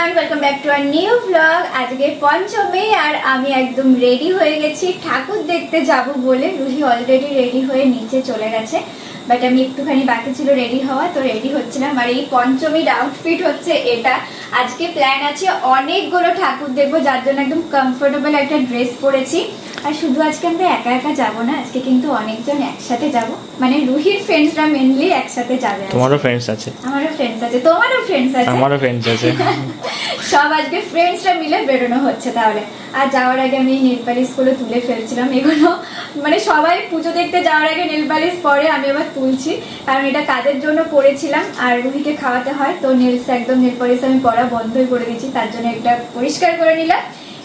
Everyone welcome back to our new blog আজকে পঞ্চমী আর আমি একদম রেডি হয়ে গেছি। ঠাকুর দেখতে যাব বলে রুহি অলরেডি রেডি হয়ে নিচে চলে গেছে। বাট আমি একটুখানি বাকি ছিল রেডি হওয়া, তো রেডি হচ্ছিলাম। আর এই পঞ্চমীর আউটফিট হচ্ছে এটা। আজকে প্ল্যান আছে অনেকগুলো ঠাকুর দেখব, যার জন্য একদম কমফোর্টেবল একটা ড্রেস পরেছি। আর শুধু আজকে আমরা একা একা যাব না আজকে কিন্তু অনেকজন একসাথে যাব। মানে রুহির ফ্রেন্ডসরা মেনলি একসাথে যাবে। তোমারও ফ্রেন্ডস আছে। আমারও ফ্রেন্ডস আছে তোমারও ফ্রেন্ডস আছে। আমারও ফ্রেন্ডস আছে। সব আজকে ফ্রেন্ডসরা মিলে বেরোনো হচ্ছে তাহলে। আর যাওয়ার আগে আমি নেল পালিশগুলো তুলে ফেলছিলাম এগুলো। মানে সবাই পুজো দেখতে যাওয়ার আগে নেল পালিশ পরে আমি আবার তুলছি। কারণ এটা কাজের জন্য পরেছিলাম আর রুহিকে খাওয়াতে হয়। তো নেলস একদম নেল পালিশ আমি পরা বন্ধই করে দিয়েছি তার জন্য একটা পরিষ্কার করে নিলাম।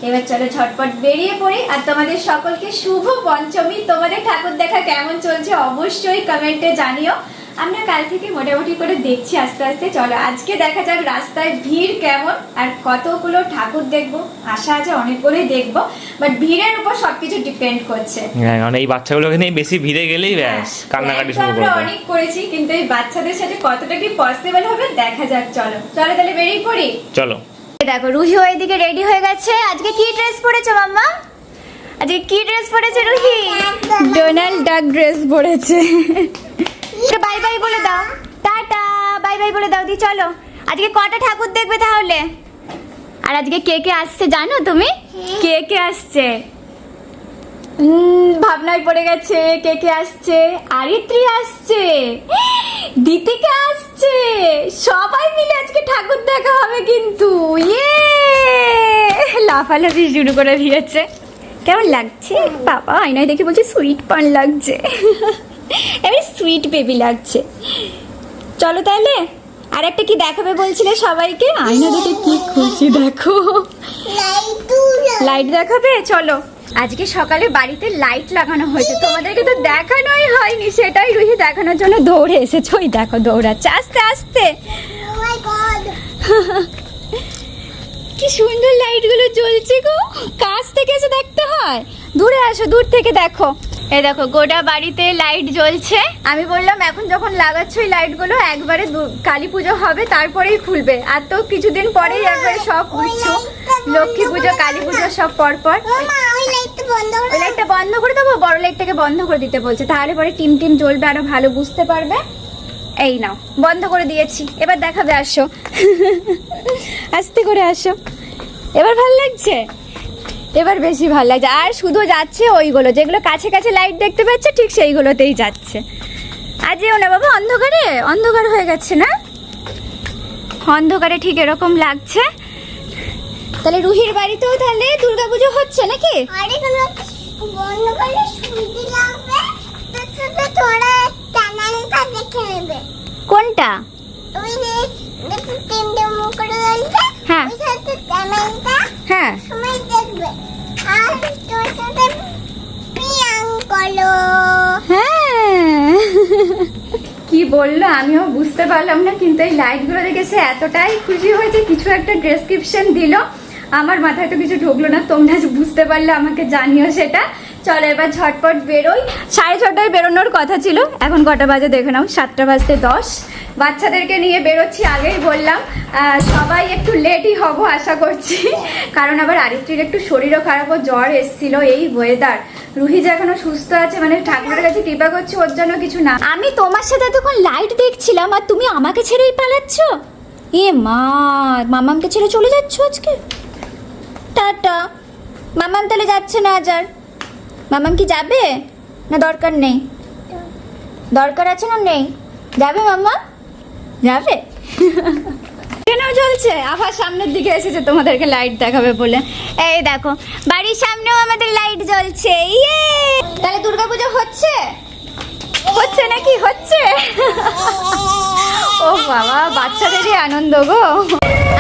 এবার চলো ঝটপট বেরিয়ে পড়ি আর তোমাদের সকলকে শুভ পঞ্চমী। তোমাদের ঠাকুর দেখা কেমন চলছে অবশ্যই কমেন্টে জানিও। আমরা কাল থেকে মোটামুটি করে দেখছি আস্তে আস্তে। চলো আজকে দেখা যাক রাস্তায় ভিড় কেমন আর কতগুলো ঠাকুর দেখব। আশা আছে অনেকগুলোই দেখব বাট ভিড়ের উপর সবকিছু ডিপেন্ড করছে। হ্যাঁ এই বাচ্চাগুলোকে নিয়ে বেশি ভিড়ে গেলেই ব্যাস কান্নাকাটি plan তো শুরু আমরা করবে। অনেক করেছি কিন্তু এই বাচ্চাদের সাথে কতটা কি পসিবল হবে দেখা যাক চলো। চলো তাহলে বেরিয়ে পড়ি। চলো। দেখো রুহি ওইদিকে রেডি হয়ে গেছে। আজকে কি ড্রেস পরেছো মাম্মা? আজকে কি ড্রেস পরেছে রুহি? ডোনাল্ড ডাক ড্রেস পরেছে। বাই বাই বলে দাও। টাটা বাই বাই বলে দাও দি চলো। আজকে কটা ঠাকুর দেখবে তাহলে? আর আজকে কে কে আসছে জানো তুমি? কে কে আসছে? ভাবনায় পড়ে গেছে কে কে আসছে? আরিত্রি আসছে। দিতিকা আসছে। সবাই মিলে আজকে ঠাকুর দেখা হবে কিন্তু। ইয়ে! লাফালাফি শুরু করে দিয়েছে। কেমন লাগছে? বাবা আয়নায় দেখে বলছে সুইট পান লাগছে। এবার সুইট বেবি লাগছে। চলো তাহলে আর একটা কি দেখাবে বলছিলে সবাইকে? আয়না দেখে কি খুশি দেখো। লাইট দেখাবে? চলো। আজকে সকালে বাড়িতে লাইট লাগানো হয়েছে। তোমাদেরকে তো দেখানোই হয়নি সেটাই রুহি দেখানোর জন্য দৌড়ে এসেছে। ওই দেখো দৌড়াচ্ছে। আস্তে আস্তে। কি সুন্দর লাইটগুলো জ্বলছে গো। কাছ থেকে এসে দেখতে হয়। দূরে আসো দূর থেকে দেখো। এ দেখো গোটা বাড়িতে লাইট জ্বলছে। আমি বললাম এখন যখন লাগাচ্ছ এই লাইটগুলো একবারে কালী পুজো হবে তারপরেই খুলবে। আর তো কিছুদিন পরেই একবারে সব বুঝছ লক্ষ্মী পুজো কালী পুজো সব পর পর ওই লাইটটা বন্ধ করে দেবো, বড় লাইটটাকে বন্ধ করে দিতে বলছে। তাহলে পরে টিম টিম জ্বলবে, আরও ভালো বুঝতে পারবে? এই নাও, বন্ধ করে দিয়েছি। এবার দেখাবে, আসো। আস্তে করে আসো। এবার ভালো লাগছে? এবার বেশি ভালো লাগছে। আর শুধু যাচ্ছে ওইগুলো, যেগুলো কাছে কাছে লাইট দেখতে পাচ্ছে, ঠিক সেইগুলোতেই যাচ্ছে। আর যেও না বাবা, অন্ধকারে? অন্ধকার হয়ে গেছে না? অন্ধকারে ঠিক এরকম লাগছে। তাহলে রুহির বাড়িতেও তাহলে দুর্গাপুজো হচ্ছে নাকি? কোনটা? হ্যাঁ। হ্যাঁ। হ্যাঁ। কি বলল? আমিও বুঝতে পারলাম না কিন্তু এই লাইটগুলো দেখে সে এতটাই খুশি হয়েছে কিছু একটা ডেসক্রিপশন দিল। আমার মাথায় তো কিছু ঢুকলো না, তোমরা বুঝতে পারলে আমাকে জানিও সেটা। চলো এবার ঝটপট বেরোই। সাড়ে ছটায় বেরোনোর কথা ছিল, এখন কটা বাজে দেখে নাও, সাতটা বাজতে দশ। বাচ্চাদেরকে নিয়ে বেরোচ্ছি, আগেই বললাম। সবাই একটু লেটই হব আশা করছি, কারণ আবার আরিত্রির একটু শরীরও খারাপ ও জ্বর এসেছিল এই ওয়েদার রুহি যে এখনও সুস্থ আছে মানে ঠাকুরের কাছে কৃপা করছি, ওর জন্য কিছু না। আমি তোমার সাথে তখন লাইট দেখছিলাম, আর তুমি আমাকে ছেড়েই পালাচ্ছ? এ মা, মামামকে ছেড়ে চলে যাচ্ছ আজকে? টাটা মামাম তাহলে যাচ্ছে না আজ আর মামাম কি যাবে? না দরকার নেই। দরকার আছে না নেই? যাবে মাম্মা? যাবে। কেন জ্বলছে? আবার সামনের দিকে এসেছে, তোমাদেরকে লাইট দেখাবে বলে। এই দেখো, বাড়ির সামনেও আমাদের লাইট জ্বলছে। ইয়ে! তাহলে দুর্গাপুজো হচ্ছে? হচ্ছে নাকি? হচ্ছে? ও বাবা, বাচ্চাদেরই আনন্দ গো।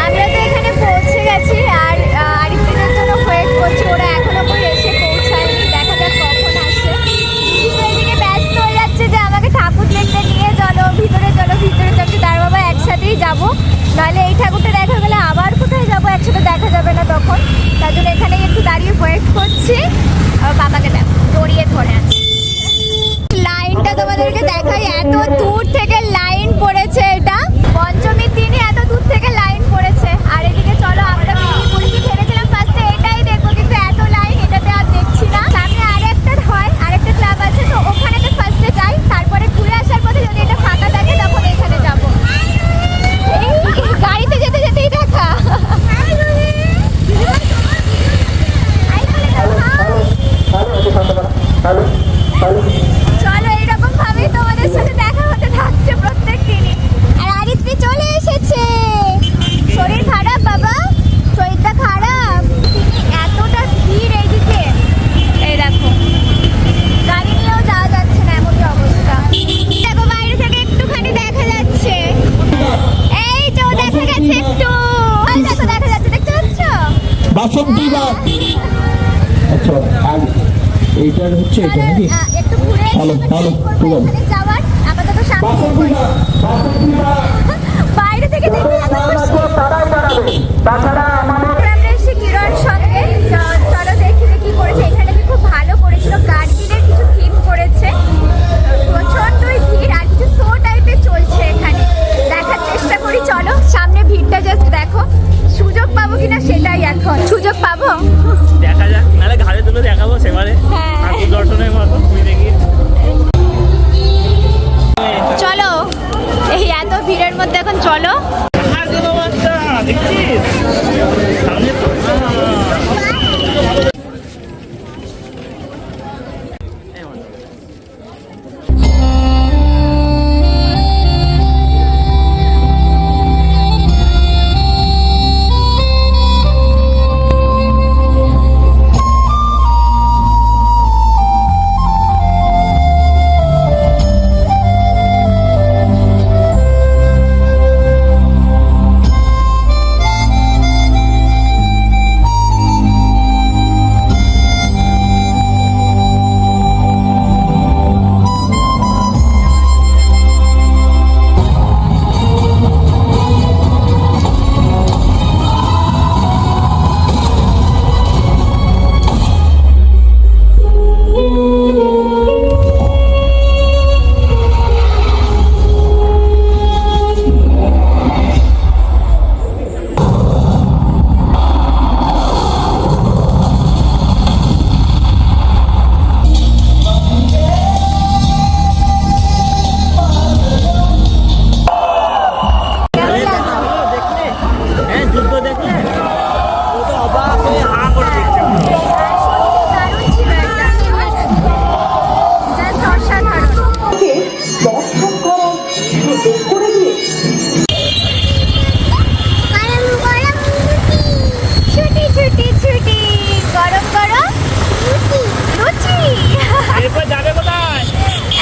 আমরা তো এখানে পৌঁছে গেছি আর আহ, আরিফিনের জন্য ওয়েট করছি ওরা এখনও পর্যন্ত এসে পৌঁছায়নি দেখা যাক কখন আসে দিদি তো এদিকে ব্যস্ত হয়ে যাচ্ছে যে আমাকে ঠাকুর দেখতে নিয়ে চলো ভিতরে চলো ভিতরে চলো তার বাবা একসাথেই যাব নাহলে এই ঠাকুরটা দেখা গেলে আবার কোথায় যাব একসাথে দেখা যাবে না তখন তার জন্য এখানেই একটু দাঁড়িয়ে ওয়েট করছি আর বাবাকে দেখো জড়িয়ে ধরে আছে লাইনটা তোমাদেরকে দেখাই এত দূর থেকে লাইন পড়েছে এটা পঞ্চমীর দিনই এত দূর থেকে লাইন পড়েছে আর এদিকে চলো বাসন্তী বা আচ্ছা আর এইটার হচ্ছে এটা নাকি ভালো, ভালো, ঠিক আছে।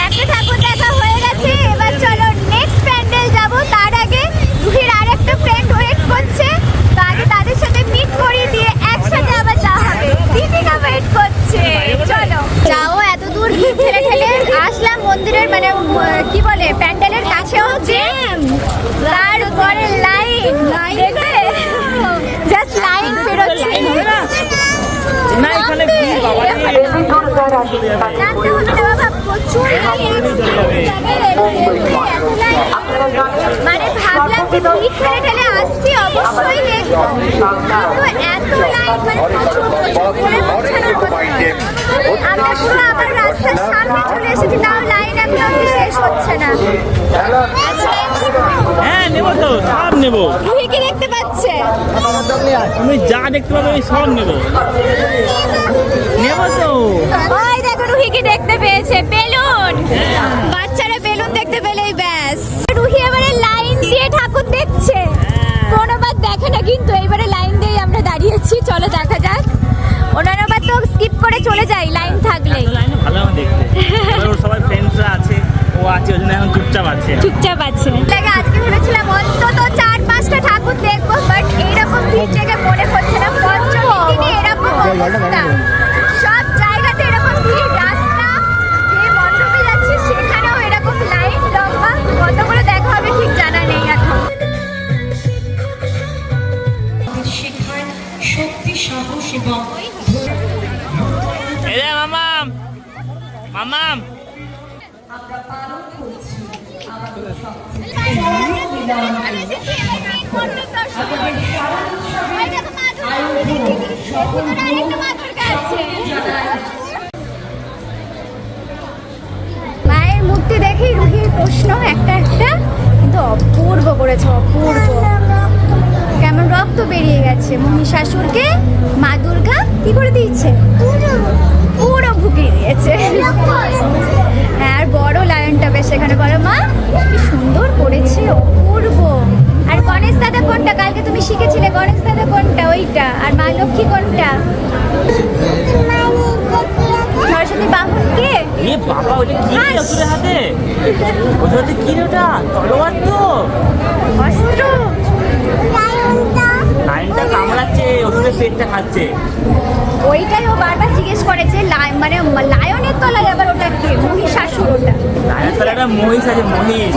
একটা ঠাকুর দেখা হয়ে গেছে। এবার চলো নেক্সট প্যান্ডেল যাব। তার আগে রুহির আর একটা ফ্রেন্ড ওয়েট করছে। তো আগে তাদের সাথে মিট করিয়ে দিয়ে একসাথে আবার যাওয়া হবে। দীপিকা ওয়েট করছে। চলো। যাও এত দূর ঠেলে ঠেলে? আসলাম মন্দিরের মানে কি বলে প্যান্ডেলের কাছেও জ্যাম তারপরে লাইন দেখবে জাস্ট লাইন পেরোচ্ছে না এখানে ভিড় বাবা রে। জানতে হবে না বাবা প্রচুর লাইন মানে ভাবলাম যে ভিড় ঠেলে ঠেলে আসছি অবশ্যই দেখব। কিন্তু এত লাইন প্রচুর প্রচুর করে পৌঁছানোর কথা আমরা পুরো আবার রাস্তার সামনে চলে এসেছি তাও লাইন এখন শেষ হচ্ছে না। হ্যাঁ নেব তো সব নেব। রুহি কি দেখতে পাচ্ছে। তুমি যা দেখতে পাবে আমি সব নেব। নেব তো। ওই দেখো রুহি কি দেখতে পেয়েছে বেলুন। বাচ্চারা বেলুন দেখতে পেলেই ব্যাস। রুহি এবারে লাইন দিয়ে ঠাকুর দেখছে। কোনোবার দেখে না কিন্তু এইবারে লাইন দিয়ে আমরা দাঁড়িয়েছি। চলো দেখা যাক। ওনারা বা তো স্কিপ করে চলে যাই লাইন থাকলে। লাইনে ভালো দেখতে। সবাই ফ্রেন্ডসরা আছে ও আছে ওই জন্য এখন চুপচাপ আছে। চুপচাপ আছে লাগে আজকে ভেবেছিলাম অন্তত চার পাঁচটা ঠাকুর দেখব বাট এইরকম ভিড় থেকে মনে হচ্ছে না পঞ্চমীর দিনে এরকম অবস্থা। সব জায়গাতে এরকম ভিড় রাস্তা যে মণ্ডপে যাচ্ছি সেখানেও এরকম লাইন লম্বা। কতগুলো দেখা হবে ঠিক জানা নেই এখন। শেখায় শক্তি সাহস এবং মামাম মামাম। আমি এসেছি এবার main দেখো। মায়ের মূর্তি দেখেই রুহির প্রশ্ন একটা একটা, কিন্তু অপূর্ব করেছে, অপূর্ব। কেমন রক্ত বেরিয়ে গেছে? মহিষাসুরকে মা দুর্গা কি করে দিয়েছে? ভুকিয়ে দিয়েছে। হ্যাঁ আর বড় লায়নটা বেশ এখানে বলো মা কি সুন্দর করেছে অপূর্ব। আর গণেশ দাদা কোনটা? কালকে তুমি শিখেছিলে গণেশ দাদা কোনটা? ওইটা। আর মা লক্ষ্মী কোনটা? সরস্বতী বাহন কে এ বাবা ওটা কি রে হাতে? ওটা কি রে ওটা? তলোয়ার তো। অস্ত্র। লাইনটা কামড়াচ্ছে ওষুধের পেট খাচ্ছে। ওইটাই ও বারবার জিজ্ঞেস করেছে মানে লায়নের তলায় আবার ওটা কি? মহিষাসুর ওটা। লায়নের তলায় একটা মহিষ আছে মহিষ।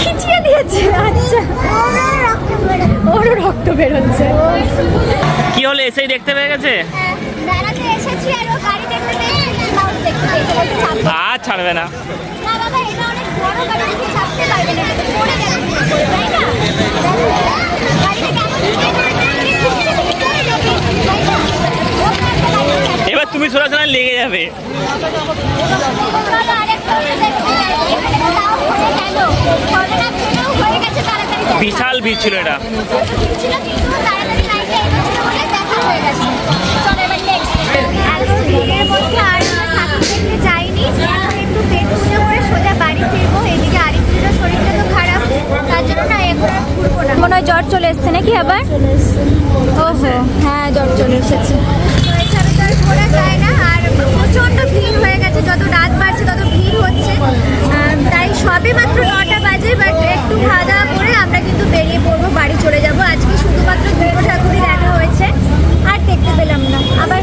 খিচিয়ে দিয়েছে আচ্ছা। ওরও রক্ত বেরোচ্ছে। কি হলো এসেই দেখতে পেয়ে গেছে? আর ছাড়বে না এবার তুমি সরাসরি লেগে যাবে। বিশাল ভিড় ছিল এটা প্রচুর মনে হয় জ্বর চলে এসছে নাকি আবার? ওহো হ্যাঁ জ্বর চলে এসেছে। আর যায় না আর প্রচণ্ড ভিড় হয়ে গেছে যত রাত বাড়ছে তত ভিড় হচ্ছে আর তাই সবে মাত্র নটা বাজে বাট একটু খাওয়া দাওয়া করে আমরা কিন্তু বেরিয়ে পড়ব বাড়ি চলে যাব আজকে শুধুমাত্র দুটো ঠাকুরই দেখা হয়েছে আর দেখতে পেলাম না আবার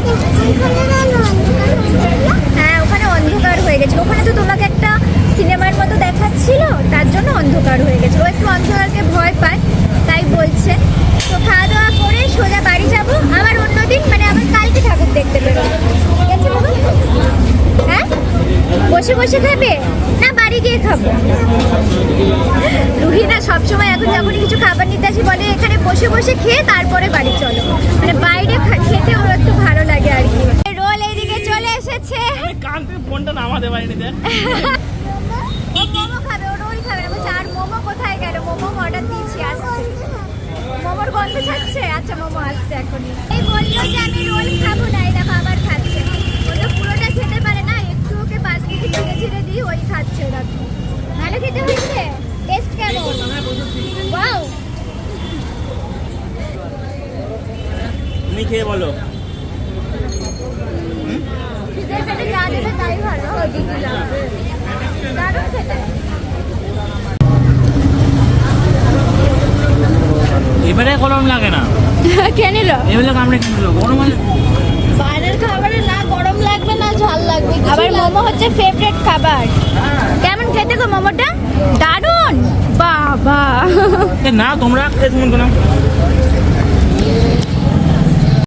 হ্যাঁ ওখানে অন্ধকার হয়ে গেছে ওখানে তো তোমাকে একটা সিনেমার মতো দেখাচ্ছিল তার জন্য অন্ধকার হয়ে গেছে ও একটু অন্ধকারকে ভয় পায় তাই বলছে তো খাওয়া দাওয়া করে সোজা বাড়ি যাব আবার অন্যদিন মানে আবার কালকে ঠাকুর দেখতে বেরোবো ঠিক আছে বাবা হ্যাঁ বসে বসে খাবে? না বাড়ি গিয়ে খাব। রুহি না সবসময় এখন যখনই কিছু খাবার নিতে আসি বলে এখানে বসে বসে খেয়ে তারপরে বাড়ি চলো। মানে বাইরে খেতে ওর একটু ভালো লাগে আর কি। রোল এইদিকে চলে এসেছে। কান থেকে ফোনটা নামাতে পারিনি দেখ। মোমো খাবে ও রোল খাবে না। বলছে আর মোমো কোথায় গেল? মোমো অর্ডার দিয়েছি আসছে। মোমোর গন্ধ ছাড়ছে? আচ্ছা মোমো আসছে এখনই। এই বলল যে আমি রোল খাব না এটা আবার খাচ্ছে ও তো পারে না একটু ওকে পাশ থেকে ছিঁড়ে ছিঁড়ে দিই ওই খাচ্ছে ওরা। ভালো খেতে হয়েছে? টেস্ট কেমন? ওয়াও তুমি খেয়ে বলো। খিদের পেটে তাই ভালো। দারুণ খেতে। এবারে গরম লাগে না। কে নিল? এবারে আমরা কি করব গরম হলে বাইরের খাবারে না গরম লাগবে না ঝাল লাগবে আবার মোমো হচ্ছে ফেভারিট খাবার। কেমন খেতে গো মোমোটা? দারুণ! বাবা না তোমরা খেয়ে শুনুন না।